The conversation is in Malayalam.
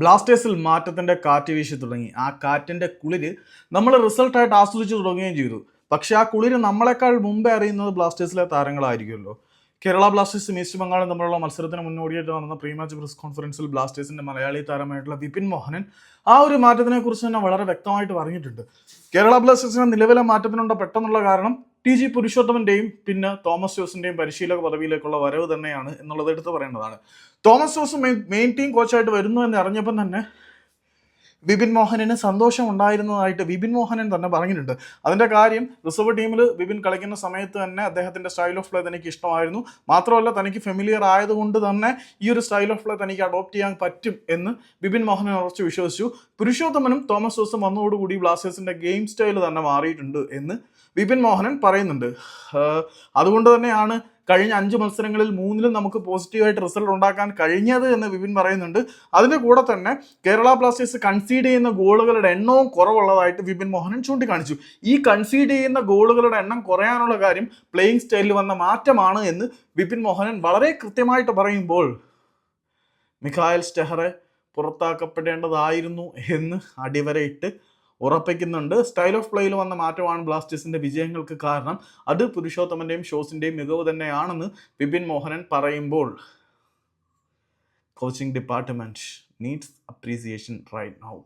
ബ്ലാസ്റ്റേഴ്സിൽ മാറ്റത്തിന്റെ കാറ്റ് വീശി തുടങ്ങി. ആ കാറ്റിന്റെ കുളിര് നമ്മൾ റിസൾട്ടായിട്ട് ആസ്വദിച്ചു തുടങ്ങുകയും ചെയ്തു. പക്ഷേ ആ കുളിര് നമ്മളെക്കാൾ മുമ്പേ അറിയുന്നത് ബ്ലാസ്റ്റേഴ്സിലെ താരങ്ങളായിരിക്കുമല്ലോ. കേരള ബ്ലാസ്റ്റേഴ്സും ഈസ്റ്റ് ബംഗാളും തമ്മിലുള്ള മത്സരത്തിന് മുന്നോടിയായിട്ട് നടന്ന പ്രീ മാച്ച് പ്രസ് കോൺഫറൻസിൽ ബ്ലാസ്റ്റേഴ്സിന്റെ മലയാളി താരമായിട്ടുള്ള വിപിൻ മോഹനൻ ആ ഒരു മാറ്റത്തിനെക്കുറിച്ച് തന്നെ വളരെ വ്യക്തമായിട്ട് പറഞ്ഞിട്ടുണ്ട്. കേരള ബ്ലാസ്റ്റേഴ്സിന്റെ നിലവിലെ മാറ്റത്തിനുള്ള പെട്ടെന്നുള്ള കാരണം ടി ജി പുരുഷോത്തമന്റെയും പിന്നെ തോമസ് ജോസിന്റെയും പരിശീലക പദവിയിലേക്കുള്ള വരവ് തന്നെയാണ് എന്നുള്ളത് എടുത്തു പറയേണ്ടതാണ്. Thomas Jose main main team കോച്ചായിട്ട് വരുന്നു എന്ന് അറിഞ്ഞപ്പം തന്നെ വിപിൻ മോഹനന് സന്തോഷം ഉണ്ടായിരുന്നതായിട്ട് വിപിൻ മോഹനൻ തന്നെ പറഞ്ഞിട്ടുണ്ട്. അതിന്റെ കാര്യം റിസർവ് ടീമിൽ വിപിൻ കളിക്കുന്ന സമയത്ത് തന്നെ അദ്ദേഹത്തിന്റെ സ്റ്റൈൽ ഓഫ് പ്ലേ തനിക്ക് ഇഷ്ടമായിരുന്നു. മാത്രമല്ല തനിക്ക് ഫെമിലിയർ ആയതുകൊണ്ട് തന്നെ ഈ ഒരു സ്റ്റൈൽ ഓഫ് പ്ലേ തനിക്ക് അഡോപ്റ്റ് ചെയ്യാൻ പറ്റും എന്ന് വിപിൻ മോഹനൻ ഉറച്ചു വിശ്വസിച്ചു. പുരുഷോത്തമനും തോമസ് ജോസും വന്നതോടുകൂടി ബ്ലാസ്റ്റേഴ്സിന്റെ ഗെയിം സ്റ്റൈൽ തന്നെ മാറിയിട്ടുണ്ട് എന്ന് വിപിൻ മോഹനൻ പറയുന്നുണ്ട്. അതുകൊണ്ട് തന്നെയാണ് കഴിഞ്ഞ അഞ്ച് മത്സരങ്ങളിൽ മൂന്നിലും നമുക്ക് പോസിറ്റീവായിട്ട് റിസൾട്ട് ഉണ്ടാക്കാൻ കഴിഞ്ഞത് എന്ന് വിപിൻ പറയുന്നുണ്ട്. അതിന്റെ കൂടെ തന്നെ കേരള ബ്ലാസ്റ്റേഴ്സ് കൺസീഡ് ചെയ്യുന്ന ഗോളുകളുടെ എണ്ണവും കുറവുള്ളതായിട്ട് വിപിൻ മോഹനൻ ചൂണ്ടിക്കാണിച്ചു. ഈ കൺസീഡ് ചെയ്യുന്ന ഗോളുകളുടെ എണ്ണം കുറയാനുള്ള കാര്യം പ്ലേയിങ് സ്റ്റൈലിൽ വന്ന മാറ്റമാണ് എന്ന് വിപിൻ മോഹനൻ വളരെ കൃത്യമായിട്ട് പറയുമ്പോൾ മിഖായൽ സ്റ്റെഹറെ പുറത്താക്കപ്പെടേണ്ടതായിരുന്നു എന്ന് അടിവരയിട്ട് ഉറപ്പിക്കുന്നുണ്ട്. സ്റ്റൈൽ ഓഫ് പ്ലേയിൽ വന്ന മാറ്റമാണ് ബ്ലാസ്റ്റേഴ്സിന്റെ വിജയങ്ങൾക്ക് കാരണം. അത് പുരുഷോത്തമന്റെയും ഷോസിന്റെയും മികവ് തന്നെയാണെന്ന് വിപിൻ മോഹനൻ പറയുമ്പോൾ. Coaching department needs appreciation right now